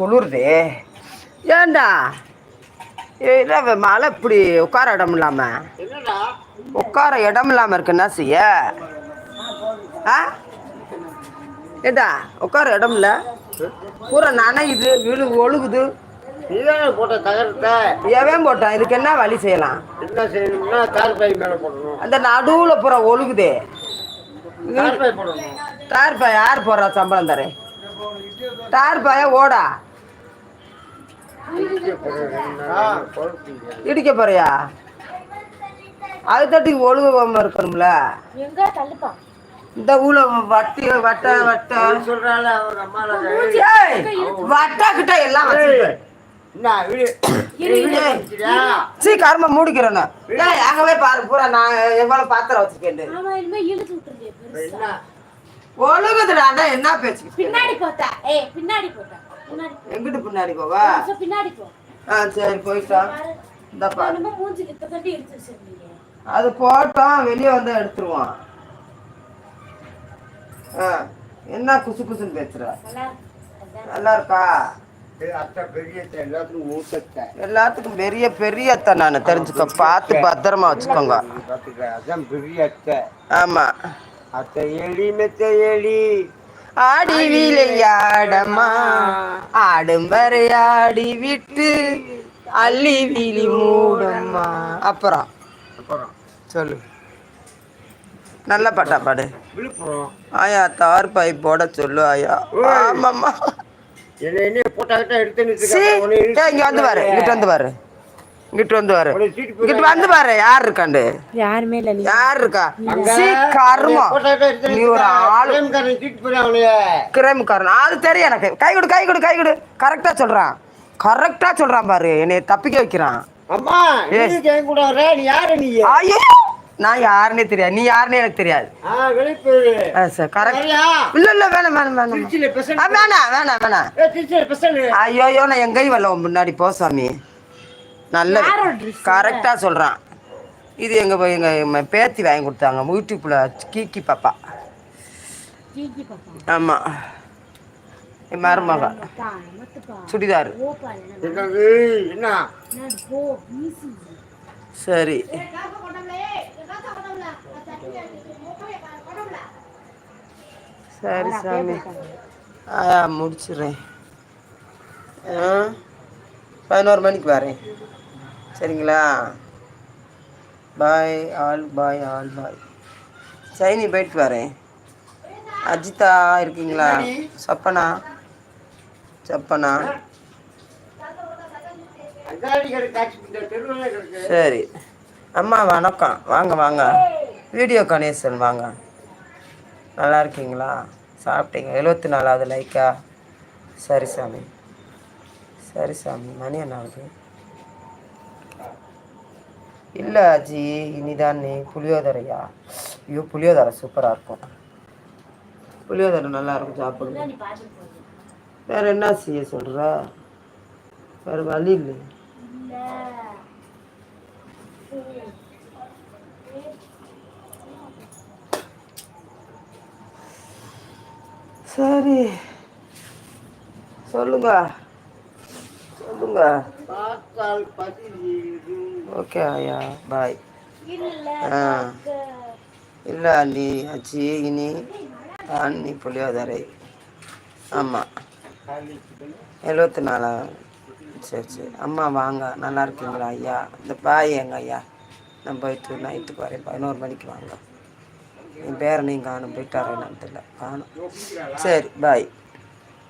குளிருதே. ஏண்டா? இல்லை மழை இப்படி உட்கார இடம் இல்லாம. என்னடா? உட்கார இடம் இல்லாம இருக்கு என்ன செய்ய? ஆ? ஏண்டா உட்கார இடம் இல்லை? பூரா நனையுது விழு ஒழுகுது. எவன் போட்டான்? இதுக்கு என்ன வழி செய்யலாம்? என்ன செய்யணும்னா தார் பை மேலே போடணும். அந்த நடுவில் பூரா ஒழுகுதே. தார் பை போடணும். டார் பாய் யார் போடுறா சம்பளம் தரேன்? டார் பாய ஓடா. இடிக்க போறியா? அது தட்டி ஒழுகாம இருக்கணும்ல. இந்த ஊல வட்டி வட்ட வட்ட. சொல்றாள் ஏய், வட்டா கிட்ட எல்லாம்? சீ கரும மூடிக்கிறேன்னு. அங்கவே பாரு பூரா நான் எவ்வளவு பாத்திரம் விட்டுருந்தே பெருசா. என்ன? பேச்சு பின்னாடி ஏய் பின்னாடி போத்தா பின்னாடி போ. எங்கிட்டு பின்னாடி போவா? கொஞ்சம் பின்னாடி போ. ஆ சரி போயிட்டா. இந்த பாரு. என்னமோ மூஞ்சி கிட்ட தட்டி எடுத்து வச்சிருந்தீங்க. அது போட்டோம் வெளியே வந்து எடுத்துருவான். ஆ என்ன குசு குசுன்னு பேசுற? நல்லா இருக்கு. எல்லாத்துக்கும் பெரிய பெரிய அத்தை நான். தெரிஞ்சுக்க பார்த்து பத்திரமா வச்சுக்கோங்க. அதான் பெரிய அத்தை. ஆமா. அத்தை எலி மெத்த எலி. ஆடி விளையாடம்மா ஆடும் வரை ஆடி விட்டு அள்ளி விழி மூடம்மா. அப்புறம்? சொல்லு. நல்ல பாட்டா பாடு. ஆயா தார் பை போட சொல்லு ஆயா. ஆமாம்மா. என்ன என்ன போட்டாக்கிட்ட எடுத்து இங்க வந்து பாரு இங்கிட்டு வந்து பாரு. இங்கிட்டு வந்து பாரு. இங்கிட்டு வந்து பாரு. யார் இருக்காண்டு? யாருமே இல்ல நீ. யார் இருக்கா? சீ கருமம். நீ ஒரு ஆளு. கிரேமுக்காரன் அது தெரியும் எனக்கு. கை கொடு கை கொடு கை கொடு. கரெக்டா சொல்றான். கரெக்டா சொல்றான் பாரு. என்னை தப்பிக்க வைக்கிறான். அம்மா நீ ஜெயம் கூட வர நீ யாரு நீ? ஐயோ! நான் யாருன்னே தெரியாது. நீ யாருன்னே எனக்கு தெரியாது. இல்ல இல்ல வேணாம் வேணாம் வேணாம். வேணாம் வேணாம் வேணாம். ஐயோ நான் எங்கேயும் வரல. உன் முன்னாடி போ சாமி. நல்லது. யாரோட dress? கரெக்டா சொல்றான். இது எங்க போய் எங்க ம- பேத்தி வாங்கி கொடுத்தாங்க. யூடியூப்ல கீக்கி பாப்பா. கீக்கி பாப்பா? ஆமா. என் மருமக. சுடிதார். சரி. சரி சாமி. ஆ முடிச்சிடுறேன். ஆ பதினோரு மணிக்கு வரேன். சரிங்களா? Bye all bye all bye. Saini போயிட்டு வரேன். அஜிதா இருக்கீங்களா? சப்பனா? சப்பனா? சரி. அம்மா வணக்கம். வாங்க வாங்க. வீடியோ கணேசன் வாங்க. நல்லா இருக்கீங்களா? சாப்பிட்டீங்க. எழுபத்தி நாலாவது லைக்கா? சரி சாமி. சரி சாமி. மணி என்ன ஆகுது இல்லை அஜி இனிதான் நீ புளியோதரையா? ஐயோ புளியோதரை சூப்பராக இருக்கும். புளியோதரை நல்லா இருக்கும் சாப்பிடுங்க வேற என்ன செய்ய சொல்ற? வேற வழி இல்லை. சரி. சொல்லுங்க. சொல்லுங்க. பார்த்தால் பதினேழு ஓகே ஐயா பாய் ஆ. இல்லை அண்ணி அச்சி இனி அண்ணி புளியோதரை. ஆமாம் எழுபத்தி நாலா சரி சரி. அம்மா வாங்க. நல்லா இருக்கீங்களா ஐயா? இந்த பாய் எங்க ஐயா? நான் போயிட்டு நைட்டுக்கு வரேன். பதினோரு மணிக்கு வாங்க. என் பேரனையும் காணும். போயிட்டாரேன்னு தெரியல. காணும். சரி பாய்